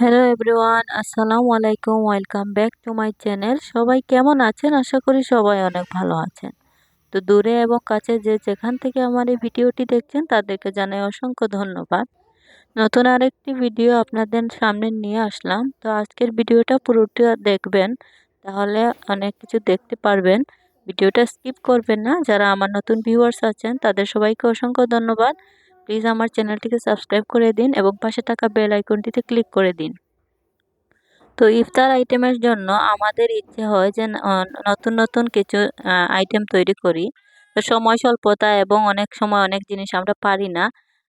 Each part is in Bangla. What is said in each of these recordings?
হ্যালো এভরিওয়ান, আসসালামু আলাইকুম, welcome back to my channel. সবাই কেমন আছেন? আশা করি সবাই অনেক ভালো আছেন। তো দূরে এবং কাছে যে যেখান থেকে আমার এই ভিডিওটি দেখছেন, তাদেরকে জানাই অসংখ্য ধন্যবাদ। নতুন আরেকটি ভিডিও আপনাদের সামনে নিয়ে আসলাম। তো আজকের ভিডিওটা পুরোটা দেখবেন, তাহলে অনেক কিছু দেখতে পারবেন। ভিডিওটা স্কিপ করবেন না। যারা আমার নতুন ভিউয়ার্স আছেন, তাদের সবাইকে অসংখ্য ধন্যবাদ। প্লিজ আমার চ্যানেলটিকে সাবস্ক্রাইব করে দিন এবং পাশে থাকা বেল আইকনটিতে ক্লিক করে দিন। তো ইফতার আইটেমের জন্য আমাদের ইচ্ছে হয় যে নতুন নতুন কিছু আইটেম তৈরি করি। তো সময় স্বল্পতা এবং অনেক সময় অনেক জিনিস আমরা পারি না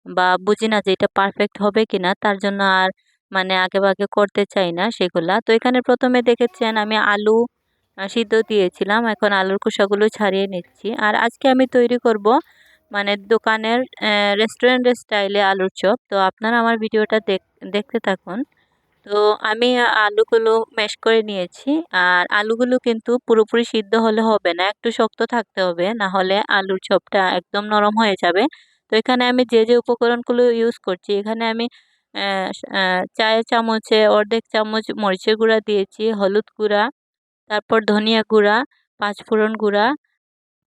বা বুঝি না যে এটা পারফেক্ট হবে কিনা, তার জন্য আর মানে আগে ভাগে করতে চাই না সেগুলা। তো এখানে প্রথমে দেখেছেন আমি আলু সিদ্ধ দিয়েছিলাম। এখন আলুর খোসাগুলো ছাড়িয়ে নিচ্ছি। আর আজকে আমি তৈরি করব মানে দোকানের রেস্টুরেন্টের স্টাইলে আলুর চপ। তো আপনারা আমার ভিডিওটা দেখতে থাকুন। তো আমি আলুগুলো ম্যাশ করে নিয়েছি। আর আলুগুলো কিন্তু পুরোপুরি সিদ্ধ হলে হবে না। একটু শক্ত থাকতে হবে না হলে আলুর চপটা একদম নরম হয়ে যাবে। তো এখানে আমি যে যে উপকরণগুলো ইউজ করছি, এখানে আমি চায়ের চামচে অর্ধেক চামচ মরিচের গুঁড়া দিয়েছি, হলুদ গুঁড়া, তারপর ধনিয়া গুঁড়া, পাঁচফোড়ন গুঁড়া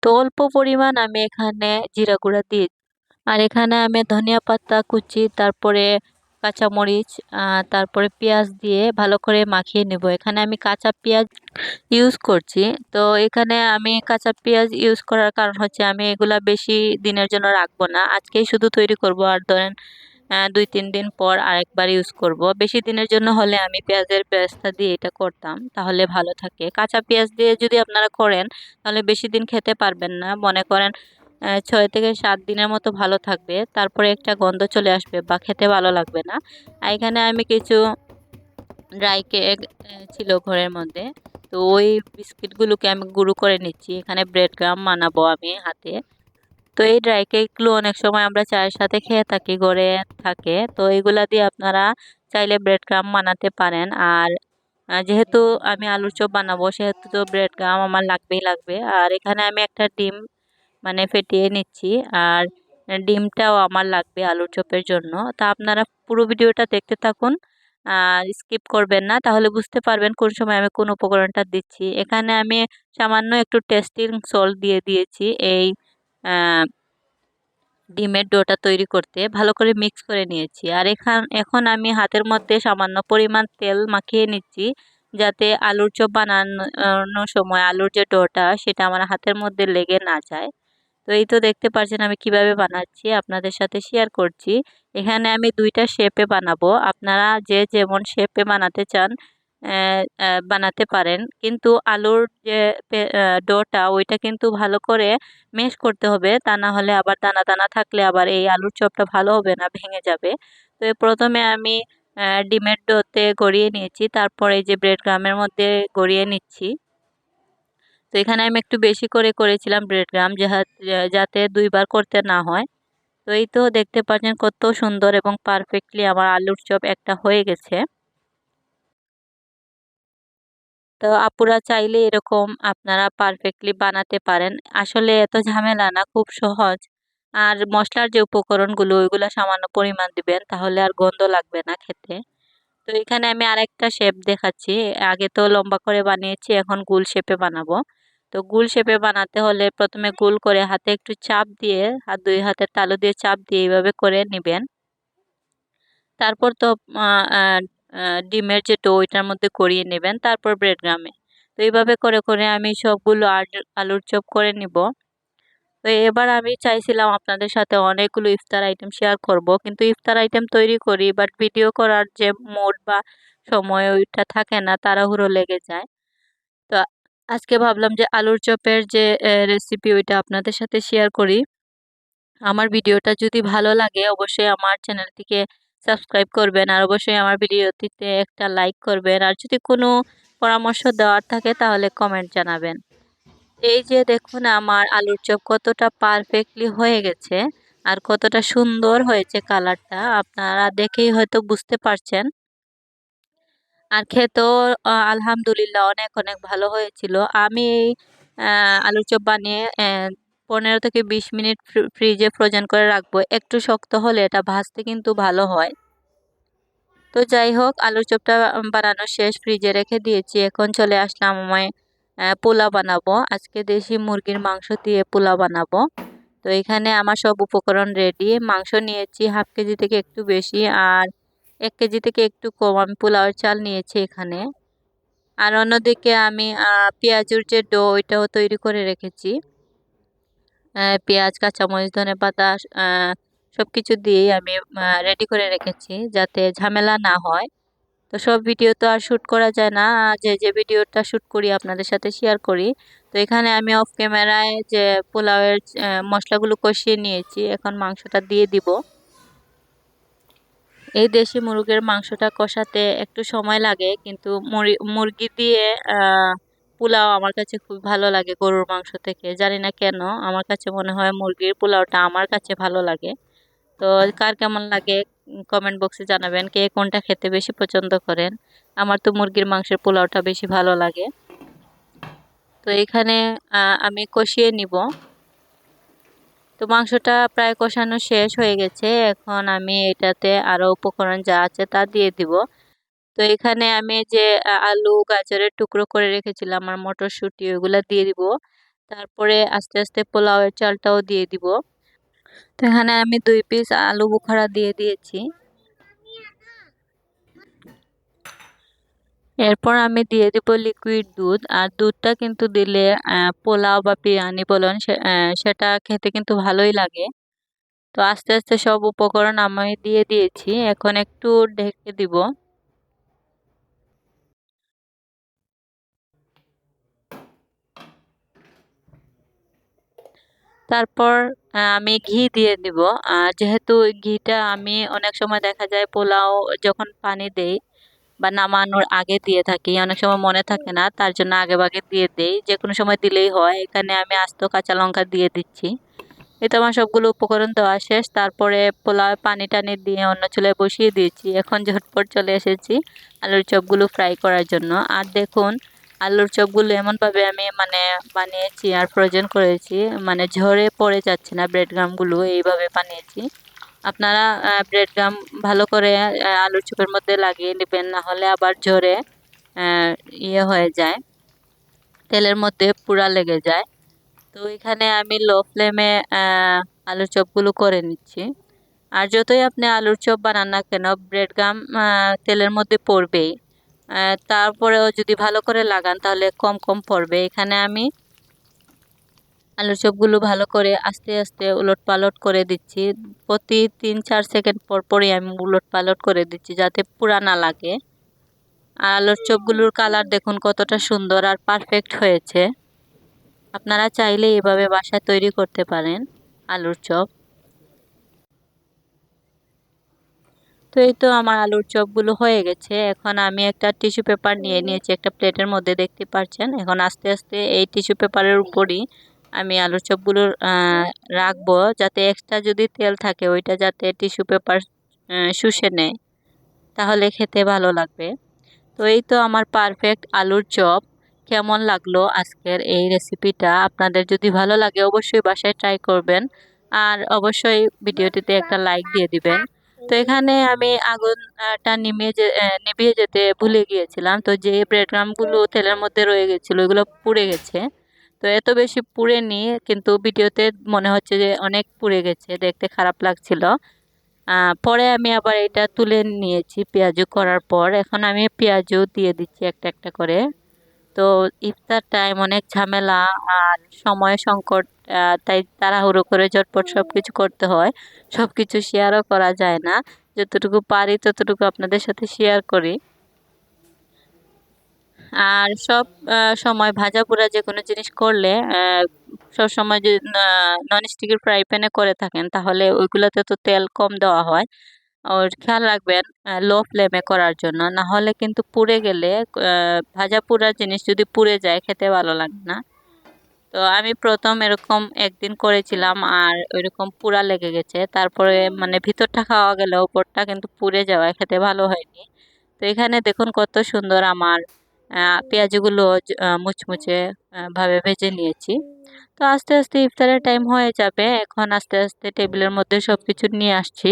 তো অল্প পরিমাণ আমি এখানে জিরা গুঁড়া দিই। আর এখানে আমি ধনিয়া পাতা, কুচি, তারপরে কাঁচামরিচ তারপরে পেঁয়াজ দিয়ে ভালো করে মাখিয়ে নেব। এখানে আমি কাঁচা পেঁয়াজ ইউজ করছি। তো এখানে আমি কাঁচা পেঁয়াজ ইউজ করার কারণ হচ্ছে আমি এগুলা বেশি দিনের জন্য রাখব না। আজকেই শুধু তৈরি করব। আর ধরেন দুই, তিন দিন পর আরেকবার ইউজ করব। বেশি দিনের জন্য হলে আমি পেঁয়াজের পেঁয়াজটা দিয়ে এটা করতাম। তাহলে ভালো থাকে। কাঁচা পেঁয়াজ দিয়ে যদি আপনারা করেন, তাহলে বেশি দিন খেতে পারবেন না। মনে করেন ছয় থেকে সাত দিনের মতো ভালো থাকবে। তারপরে একটা গন্ধ চলে আসবে বা খেতে ভালো লাগবে না। এখানে আমি কিছু ড্রাই কেক ছিল ঘরের মধ্যে। তো ওই বিস্কিটগুলোকে আমি গুঁড়ো করে নিচ্ছি। এখানে ব্রেড গ্রাম বানাবো আমি হাতে। তো এই ড্রাই কেকগুলো অনেক সময় আমরা চায়ের সাথে খেয়ে থাকি ঘরে থাকে। তো এগুলা দিয়ে আপনারা চাইলে ব্রেড ক্রাম বানাতে পারেন। আর যেহেতু আমি আলুর চপ বানাবো, সেহেতু তো ব্রেড ক্রাম আমার লাগবেই লাগবে। আর এখানে আমি একটা ডিম মানে ফেটিয়ে নিচ্ছি। আর ডিমটাও আমার লাগবে আলুর চপের জন্য। তা আপনারা পুরো ভিডিওটা দেখতে থাকুন। আর স্কিপ করবেন না। তাহলে বুঝতে পারবেন কোন সময় আমি কোন উপকরণটা দিচ্ছি। এখানে আমি সামান্য একটু টেস্টিং সল্ট দিয়ে দিয়েছি। এই ডিমের ডোটা তৈরি করতে ভালো করে মিক্স করে নিয়েছি। আর এখান, এখন আমি হাতের মধ্যে সামান্য পরিমাণ তেল মাখিয়ে নিচ্ছি যাতে আলুর চপ বানানোর সময় আলুর যে ডোটা সেটা আমার হাতের মধ্যে লেগে না যায়। তো এই তো দেখতে পাচ্ছেন আমি কীভাবে বানাচ্ছি, আপনাদের সাথে শেয়ার করছি। এখানে আমি দুইটা শেপে বানাবো। আপনারা যে যেমন শেপে বানাতে চান বানাতে পারেন। কিন্তু আলুর যে ডোটা, ওইটা কিন্তু ভালো করে মেশ করতে হবে। তা না হলে আবার দানা দানা থাকলে আবার এই আলুর চপটা ভালো হবে না, ভেঙে যাবে। তো প্রথমে আমি ডিমের ডোতে গড়িয়ে নিয়েছি। তারপরে এই যে ব্রেড গ্রামের মধ্যে গড়িয়ে নিচ্ছি। তো এখানে আমি একটু বেশি করে করেছিলাম ব্রেড গ্রাম যাতে দুইবার করতে না হয়। তো এই তো দেখতে পাচ্ছেন কত সুন্দর এবং পারফেক্টলি আমার আলুর চপ একটা হয়ে গেছে। তো আপুরা চাইলে এরকম আপনারা পারফেক্টলি বানাতে পারেন। আসলে এত ঝামেলা না, খুব সহজ। আর মশলার যে উপকরণগুলো, ওইগুলো সামান্য পরিমাণ দিবেন, তাহলে আর গন্ধ লাগবে না খেতে। তো এখানে আমি আরেকটা শেপ দেখাচ্ছি। আগে তো লম্বা করে বানিয়েছি, এখন গুল শেপে বানাবো। তো গুল শেপে বানাতে হলে প্রথমে গুল করে হাতে একটু চাপ দিয়ে, হাত দুই হাতের তালু দিয়ে চাপ দিয়ে এইভাবে করে নেবেন। তারপর তো ডিমের যে ওইটার মধ্যে করিয়ে নেবেন, তারপর ব্রেড গ্রামে তো এইভাবে করে করে আমি সবগুলো আলুর চপ করে নিব। তো এবার আমি চাইছিলাম আপনাদের সাথে অনেকগুলো ইফতার আইটেম শেয়ার করব, কিন্তু ইফতার আইটেম তৈরি করি বাট ভিডিও করার যে মোড বা সময় ওইটা থাকে না, তাড়াহুড়ো লেগে যায়। তো আজকে ভাবলাম যে আলুর চপের যে রেসিপি ওইটা আপনাদের সাথে শেয়ার করি। আমার ভিডিওটা যদি ভালো লাগে, অবশ্যই আমার চ্যানেলটিকে সাবস্ক্রাইব করবেন আর অবশ্যই আমার ভিডিওটিতে একটা লাইক করবেন। আর যদি কোনো পরামর্শ দেওয়ার থাকে তাহলে কমেন্ট জানাবেন। এই যে দেখুন আমার আলুর চপ কতটা পারফেক্টলি হয়ে গেছে আর কতটা সুন্দর হয়েছে কালারটা আপনারা দেখেই হয়তো বুঝতে পারছেন। আর খেতেও আলহামদুলিল্লাহ অনেক অনেক ভালো হয়েছিল। আমি আলুর চপ বানিয়ে পনেরো থেকে বিশ মিনিট ফ্রিজে ফ্রোজেন করে রাখব। একটু শক্ত হলে এটা ভাজতে কিন্তু ভালো হয়। তো যাই হোক, আলুর চপটা বানানো শেষ, ফ্রিজে রেখে দিয়েছি। এখন চলে আসলাম আমায় পোলাও বানাবো। আজকে দেশি মুরগির মাংস দিয়ে পোলাও বানাবো। তো এখানে আমার সব উপকরণ রেডি মাংস নিয়েছি হাফ কেজি থেকে একটু বেশি আর এক কেজি থেকে একটু কম। আমি পোলাওয়ের চাল নিয়েছি এখানে। আর অন্যদিকে আমি পেঁয়াজুর যে ডো, ওইটাও তৈরি করে রেখেছি। পেঁয়াজ, কাঁচামরিচ, ধনে পাতা সব কিছু দিয়েই আমি রেডি করে রেখেছি যাতে ঝামেলা না হয়। তো সব ভিডিও তো আর শ্যুট করা যায় না। যে যে ভিডিওটা শ্যুট করি আপনাদের সাথে শেয়ার করি। তো এখানে আমি অফ ক্যামেরায় যে পোলাওয়ের মশলাগুলো কষিয়ে নিয়েছি, এখন মাংসটা দিয়ে দিব। এই দেশি মুরগের মাংসটা কষাতে একটু সময় লাগে, কিন্তু মুরগি দিয়ে পোলাও আমার কাছে খুব ভালো লাগে গরুর মাংস থেকে। জানি না কেন, আমার কাছে মনে হয় মুরগির পোলাওটা আমার কাছে ভালো লাগে। তো কার কেমন লাগে কমেন্ট বক্সে জানাবেন কে কোনটা খেতে বেশি পছন্দ করেন। আমার তো মুরগির মাংসের পোলাওটা বেশি ভালো লাগে। তো এখানে আমি কষিয়ে নিব। তো মাংসটা প্রায় কষানো শেষ হয়ে গেছে। এখন আমি এটাতে আরও উপকরণ যা আছে তা দিয়ে দিব। তো এখানে আমি যে আলু, গাজরের টুকরো করে রেখেছিলাম, আর মটরশুঁটি, ওইগুলো দিয়ে দিব। তারপরে আস্তে আস্তে পোলাওয়ের চালটাও দিয়ে দিব। তো এখানে আমি দুই পিস আলু বুখারা দিয়ে দিয়েছি। এরপর আমি দিয়ে দিব লিকুইড দুধ, আর দুধটা কিন্তু দিলে পোলাও বা বিরিয়ানি বলুন সেটা খেতে কিন্তু ভালোই লাগে। তো আস্তে আস্তে সব উপকরণ আমি দিয়ে দিয়েছি। এখন একটু ঢেকে দিব। তারপর আমি ঘি দিয়ে দিব। যেহেতু ঘিটা আমি অনেক সময় দেখা যায় পোলাও যখন পানি দেই বা নামানোর আগে দিয়ে থাকি, অনেক সময় মনে থাকে না, তার জন্য আগে ভাগে দিয়ে দেই। যে কোনো সময় দিলেই হয়, এখানে আমি আস্ত কাঁচা লঙ্কা দিয়ে দিচ্ছি। এতে আমার সবগুলো উপকরণ দেওয়া শেষ। তারপরে পোলাও পানি টানি দিয়ে অন্য চুলায় বসিয়ে দিয়েছি। এখন ঝটপট চলে এসেছি আলুর চপগুলো ফ্রাই করার জন্য। আর দেখুন আলুর চপগুলো এমনভাবে আমি মানে বানিয়েছি আর ফ্রোজেন করেছি। মানে ঝরে পড়ে যাচ্ছে না ব্রেড গ্রামগুলো এইভাবে বানিয়েছি। আপনারা ব্রেড গ্রাম ভালো করে আলুর চপের মধ্যে লাগিয়ে নেবেন না হলে আবার ঝরে ইয়ে হয়ে যায়। তেলের মধ্যে পুরা লেগে যায়। তো এখানে আমি লো ফ্লেমে আলুর চপগুলো করে নিচ্ছি। আর যতই আপনি আলুর চপ বানান না কেন ব্রেড গাম তেলের মধ্যে পড়বেই। তারপরেও যদি ভালো করে লাগান, তাহলে কম কম পড়বে। এখানে আমি আলুর চপগুলো ভালো করে আস্তে আস্তে উলট পালট করে দিচ্ছি। প্রতি তিন চার সেকেন্ড পর পরই আমি উলট পালট করে দিচ্ছি, যাতে পুরা না লাগে। আর আলুর চপগুলোর কালার দেখুন কতটা সুন্দর আর পারফেক্ট হয়েছে। আপনারা চাইলে এভাবে বাসায় তৈরি করতে পারেন আলুর চপ। এই তো আমার আলুর চপগুলো হয়ে গেছে। এখন আমি একটা টিস্যু পেপার নিয়ে নিয়েছি, একটা প্লেটের মধ্যে, দেখতে পাচ্ছেন এখন আস্তে আস্তে এই টিস্যু পেপারের উপরই আমি আলুর চপগুলো রাখব যাতে এক্সট্রা যদি তেল থাকে, ওইটা যাতে টিস্যু পেপার শুষে নেয়। তাহলে খেতে ভালো লাগবে। তো এই তো আমার পারফেক্ট আলুর চপ। কেমন লাগল আজকের এই রেসিপিটা? আপনাদের যদি ভালো লাগে অবশ্যই বাসায় ট্রাই করবেন। আর অবশ্যই ভিডিওটিতে একটা লাইক দিয়ে দিবেন। তো এখানে আমি আগুনটা নিমিয়ে নিভিয়ে যেতে ভুলে গিয়েছিলাম। তো যে ব্রেডগ্রামগুলো তেলের মধ্যে রয়ে গেছিল, ওইগুলো পুড়ে গেছে। তো এত বেশি পুড়ে নিয়ে কিন্তু ভিডিওতে মনে হচ্ছে যে অনেক পুড়ে গেছে, দেখতে খারাপ লাগছিল। পরে আমি আবার এটা তুলে নিয়েছি পেঁয়াজু করার পর। এখন আমি পেঁয়াজু দিয়ে দিচ্ছি একটা একটা করে। তো ইফতার টাইম অনেক ঝামেলা আর সময় সংকট তাই তাড়াহুড়ো করে ঝটপট সব কিছু করতে হয়। সব কিছু শেয়ারও করা যায় না। যতটুকু পারি ততটুকু আপনাদের সাথে শেয়ার করি। আর সব সময় ভাজা পোড়া যে কোনো জিনিস করলে সব সময় যদি নন স্টিকের ফ্রাই প্যানে করে থাকেন, তাহলে ওইগুলোতে তো তেল কম দেওয়া হয়। ওর খেয়াল রাখবেন লো ফ্লেমে করার জন্য। না হলে কিন্তু পুড়ে গেলে ভাজা পোড়া জিনিস যদি পুড়ে যায়, খেতে ভালো লাগে না। তো আমি প্রথম এরকম একদিন করেছিলাম আর ওইরকম পুরা লেগে গেছে। তারপরে মানে ভিতরটা খাওয়া গেলে ওপরটা কিন্তু পুড়ে যাওয়ায় খেতে ভালো হয়নি। তো এখানে দেখুন কত সুন্দর আমার পেঁয়াজগুলো মুচমুচে ভাবে ভেজে নিয়েছি। তো আস্তে আস্তে ইফতারের টাইম হয়ে যাবে। এখন আস্তে আস্তে টেবিলের মধ্যে সব কিছু নিয়ে আসছি।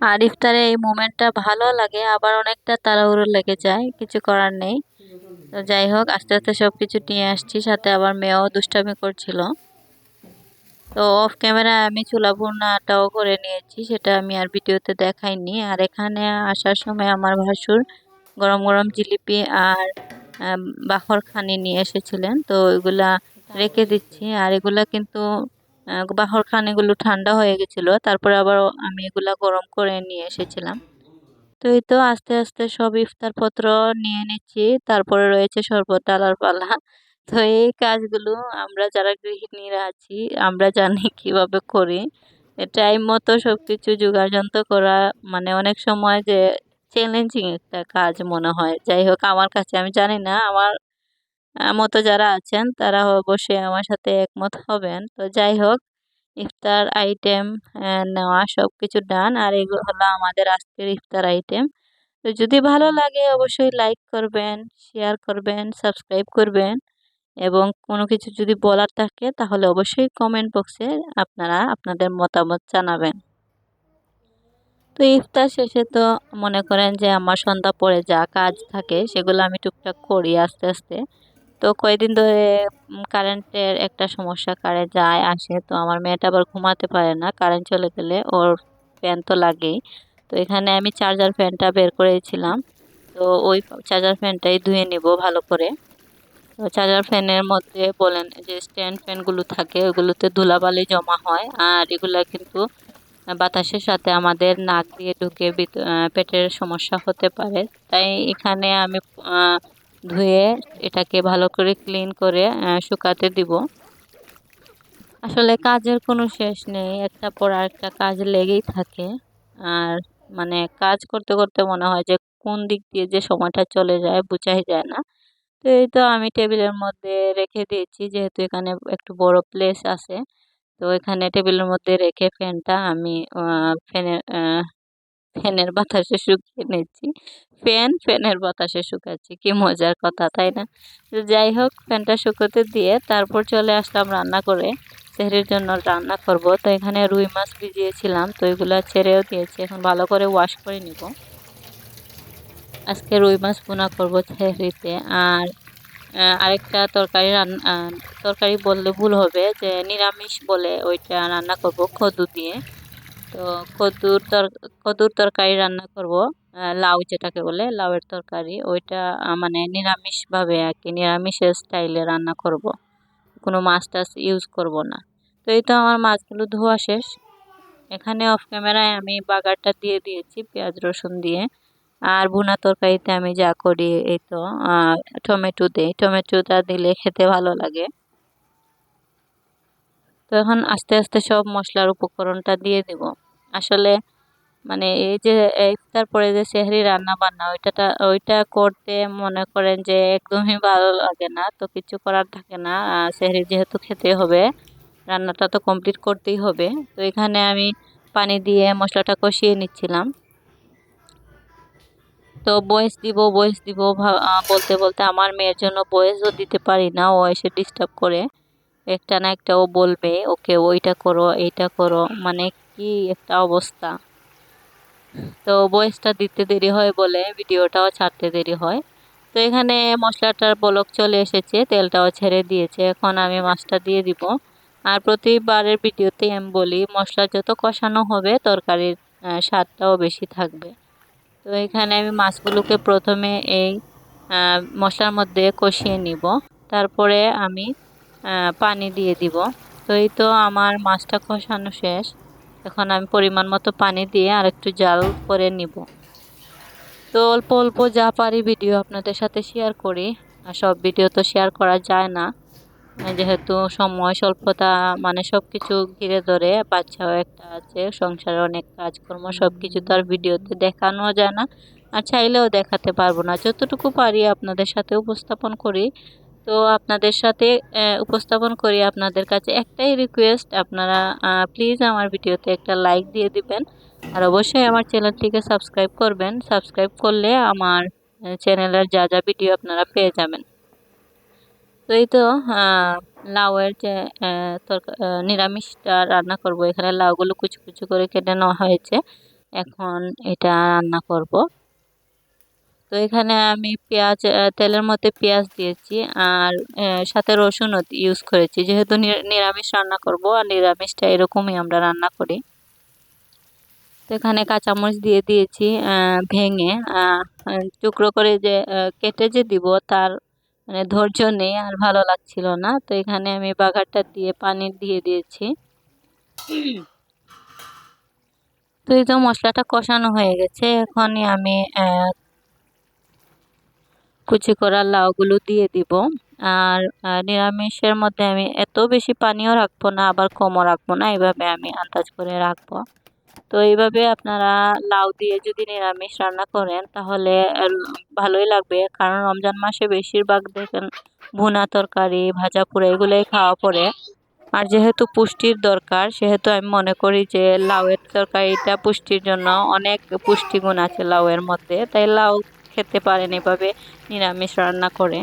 আর ইফতারে এই মোমেন্টটা ভালো লাগে, আবার অনেকটা তাড়াহুড়ো লেগে যায়, কিছু করার নেই। তো যাই হোক, আস্তে আস্তে সব কিছু নিয়ে আসছি, সাথে আবার মেয়েও দুষ্টামি করছিল। তো অফ ক্যামেরা আমি চুলা ভুনাটাও করে নিয়েছি, সেটা আমি আর ভিডিওতে দেখাইনি। আর এখানে আসার সময় আমার ভাসুর গরম গরম জিলিপি আর বাখর খানি নিয়ে এসেছিলেন, তো ওইগুলা রেখে দিচ্ছি। আর এগুলা কিন্তু বাহর খানিগুলো ঠান্ডা হয়ে গেছিল, তারপরে আবার আমি এগুলা গরম করে নিয়ে এসেছিলাম। তো এই তো আস্তে আস্তে সব ইফতার পত্র নিয়ে নিচ্ছি, তারপরে রয়েছে শরবত, ডালার পালা। তো এই কাজগুলো আমরা যারা গৃহিণীরা আছি, আমরা জানি কীভাবে করি। টাইম মতো সব কিছু যোগাযন্ত্র করা মানে অনেক সময় যে চ্যালেঞ্জিং একটা কাজ মনে হয়। যাই হোক, আমার কাছে, আমি জানি না, আমার মতো যারা আছেন, তারা অবশ্যই আমার সাথে একমত হবেন। তো যাই হোক, ইফতার আইটেম নেওয়া সব কিছু ডান আর এগুলো হলো আমাদের আজকের ইফতার আইটেম তো যদি ভালো লাগে, অবশ্যই লাইক করবেন শেয়ার করবেন সাবস্ক্রাইব করবেন। এবং কোনো কিছু যদি বলার থাকে, তাহলে অবশ্যই কমেন্ট বক্সে আপনারা আপনাদের মতামত জানাবেন। তো ইফতার শেষে তো মনে করেন যে আমার সন্ধ্যা পরে যা কাজ থাকে, সেগুলো আমি টুকটাক করি আস্তে আস্তে। তো কয়েকদিন ধরে কারেন্টের একটা সমস্যা কারেন্ট যায়, আসে। তো আমার মেয়েটা আবার ঘুমাতে পারে না কারেন্ট চলে গেলে ওর ফ্যান তো লাগেই। তো এখানে আমি চার্জার ফ্যানটা বের করেছিলাম। তো ওই চার্জার ফ্যানটাই ধুয়ে নিব ভালো করে। তো চার্জার ফ্যানের মধ্যে বলেন, যে স্ট্যান্ড ফ্যানগুলো থাকে ওগুলোতে ধুলাবালি জমা হয়। আর এগুলা কিন্তু বাতাসের সাথে আমাদের নাক দিয়ে ঢুকে পেটের সমস্যা হতে পারে। তাই এখানে আমি ধুয়ে এটাকে ভালো করে ক্লিন করে শুকাতে দিব। আসলে কাজের কোনো শেষ নেই, একটা পর একটা কাজ লেগেই থাকে। আর মানে কাজ করতে করতে মনে হয় যে কোন দিক দিয়ে যে সময়টা চলে যায় বোঝাই যায় না। তো এই তো আমি টেবিলের মধ্যে রেখে দিয়েছি, যেহেতু এখানে একটু বড় প্লেস আছে। তো এখানে টেবিলের মধ্যে রেখে ফ্যানটা আমি ফ্যানের ফ্যানের বাতাসে শুকিয়ে নিচ্ছি। ফ্যান, ফ্যানের বাতাসে শুকাচ্ছি। কি মজার কথা, তাই না? যাই হোক, ফ্যানটা শুকোতে দিয়ে তারপর চলে আসলাম রান্না করে। সেহরির জন্য রান্না করব। তো এখানে রুই মাছ ভিজিয়েছিলাম, তো এগুলো ছেড়েও দিয়েছি। এখন ভালো করে ওয়াশ করে নিব। আজকে রুই মাছ বোনা করব সেহরিতে। আর আরেকটা তরকারি রান্না তরকারি বললে ভুল হবে যে নিরামিষ বলে ওইটা রান্না করব খদু দিয়ে। তো কদ্দুর তর কদ্দুর তরকারি রান্না করব লাউ যেটাকে বলে, লাউয়ের তরকারি। ওইটা মানে নিরামিষভাবে আর কি নিরামিষের স্টাইলে রান্না করব। কোনো মাছ টাছ ইউজ করব না। তো এই তো আমার মাছগুলো ধোয়া শেষ। এখানে অফ ক্যামেরায় আমি বাগারটা দিয়ে দিয়েছি পেঁয়াজ রসুন দিয়ে। আর ভুনা তরকারিতে আমি যা করি, এই তো টমেটো দিই। টমেটোটা দিলে খেতে ভালো লাগে। তো এখন আস্তে আস্তে সব মশলার উপকরণটা দিয়ে দিব। আসলে মানে এই যে ইফতার পরে যে সেহরি রান্না বান্না ওইটাটা, ওইটা করতে মনে করেন যে একদমই ভালো লাগে না, তো কিছু করার থাকে না। সেহরি যেহেতু খেতে হবে, রান্নাটা তো কমপ্লিট করতেই হবে। তো এখানে আমি পানি দিয়ে মশলাটা কষিয়ে নিচ্ছিলাম। তো বয়েস দিব বয়েস দিব বলতে বলতে আমার মেয়ের জন্য বয়েসও দিতে পারি না, ও এসে ডিস্টার্ব করে। একটা না একটা ও বলবে, ওকে, ওইটা করো, এইটা করো। মানে কি একটা অবস্থা। তো বয়েসটা দিতে দেরি হয় বলে ভিডিওটাও ছাড়তে দেরি হয়। তো এখানে মশলাটার বলক চলে এসেছে, তেলটাও ছেড়ে দিয়েছে। এখন আমি মাছটা দিয়ে দিব। আর প্রতিবারের ভিডিওতে আমি বলি, মশলা যত কষানো হবে, তরকারির স্বাদটাও বেশি থাকবে। তো এখানে আমি মাছগুলোকে প্রথমে এই মশলার মধ্যে কষিয়ে নিব। তারপরে আমি পানি দিয়ে দিব। তো এই তো আমার মাছটা কষানো শেষ। এখন আমি পরিমাণ মতো পানি দিয়ে আর একটু জাল করে নিব। তো অল্প অল্প যা পারি ভিডিও আপনাদের সাথে শেয়ার করি। আর সব ভিডিও তো শেয়ার করা যায় না। যেহেতু সময়, স্বল্পতা মানে সব কিছু ঘিরে ধরে বাচ্চাও একটা আছে, সংসারে অনেক কাজকর্ম সব কিছু তো আর ভিডিওতে দেখানো যায় না। আর চাইলেও দেখাতে পারব না। যতটুকু পারি আপনাদের সাথে উপস্থাপন করি। তো আপনাদের সাথে উপস্থাপন করি আপনাদের কাছে একটাই রিকোয়েস্ট আপনারা প্লিজ আমার ভিডিওতে একটা লাইক দিয়ে দিবেন। আর অবশ্যই আমার চ্যানেলটিকে সাবস্ক্রাইব করবেন। সাবস্ক্রাইব করলে আমার চ্যানেলের যা যা ভিডিও আপনারা পেয়ে যাবেন। তো এই তো লাউয়ের যে নিরামিষটা রান্না করব। এখানে লাউগুলো কুচু কুচু করে কেটে নেওয়া হয়েছে। এখন এটা রান্না করব। তো এখানে আমি পেঁয়াজ তেলের মধ্যে পেঁয়াজ দিয়েছি আর সাথে রসুনও ইউজ করেছি। যেহেতু নিরামিষ রান্না করব আর নিরামিষটা এরকমই আমরা রান্না করি। তো এখানে কাঁচামরিচ দিয়ে দিয়েছি ভেঙে টুকরো করে যে কেটে যে দিব তার মানে ধৈর্য নেই আর ভালো লাগছিল না। তো এখানে আমি বাগারটা দিয়ে পানি দিয়ে দিয়েছি। তো এই তো মশলাটা কষানো হয়ে গেছে। এখনই আমি কুচি করা লাউগুলো দিয়ে দিব। আর নিরামিষের মধ্যে আমি এত বেশি পানিও রাখব না, আবার কমও রাখব না, এইভাবে আমি আন্দাজ করে রাখব। তো এইভাবে আপনারা লাউ দিয়ে যদি নিরামিষ রান্না করেন, তাহলে ভালোই লাগবে। কারণ রমজান মাসে বেশিরভাগ দেখেন ভুনা তরকারি, ভাজা পোড়া এগুলোই খাওয়া পড়ে। আর যেহেতু পুষ্টির দরকার, সেহেতু আমি মনে করি যে লাউয়ের তরকারিটা পুষ্টির জন্য অনেক পুষ্টিগুণ আছে লাউয়ের মধ্যে। তাই লাউ খেতে পারেন এভাবে নিরামিষ রান্না করে।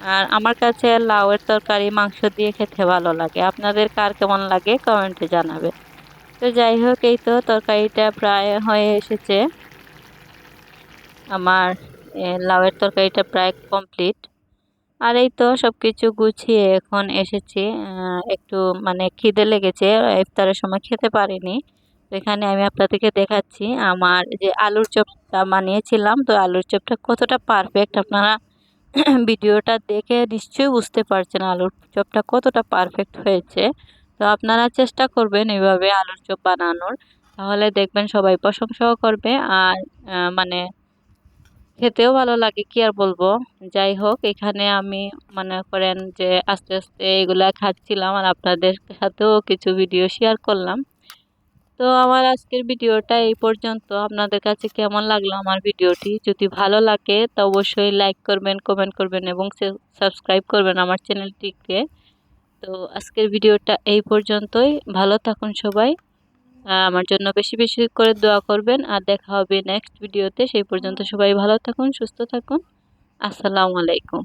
আর আমার কাছে লাউয়ের তরকারি, মাংস দিয়ে খেতে ভালো লাগে। আপনাদের কার কেমন লাগে কমেন্টে জানাবে। তো যাই হোক, এই তো তরকারিটা প্রায় হয়ে এসেছে। আমার লাউয়ের তরকারিটা প্রায় কমপ্লিট আর এই তো সব কিছু গুছিয়ে এখন এসেছি। একটু মানে খিদে লেগেছে, ইফতারের সময় খেতে পারিনি। এখানে আমি আপনাদেরকে দেখাচ্ছি আমার যে আলুর চপটা বানিয়েছিলাম। তো আলুর চপটা কতটা পারফেক্ট আপনারা ভিডিওটা দেখে নিশ্চয়ই বুঝতে পারছেন আলুর চপটা কতটা পারফেক্ট হয়েছে। তো আপনারা চেষ্টা করবেন এইভাবে আলুর চপ বানানোর। তাহলে দেখবেন সবাই প্রশংসাও করবে আর মানে খেতেও ভালো লাগে, কি আর বলব? যাই হোক, এখানে আমি মনে করেন যে আস্তে আস্তে এগুলা খাচ্ছিলাম আর আপনাদের সাথেও কিছু ভিডিও শেয়ার করলাম। তো আমার আজকের ভিডিওটা এই পর্যন্ত। আপনাদের কাছে কেমন লাগল আমার ভিডিওটি? যদি ভালো লাগে তো অবশ্যই লাইক করবেন কমেন্ট করবেন এবং সাবস্ক্রাইব করবেন আমার চ্যানেলটিকে। তো আজকের ভিডিওটা এই পর্যন্তই। ভালো থাকুন সবাই। আমার জন্য বেশি বেশি করে দোয়া করবেন। আর দেখা হবে নেক্সট ভিডিওতে সেই পর্যন্ত সবাই ভালো থাকুন, সুস্থ থাকুন। আসসালামু আলাইকুম।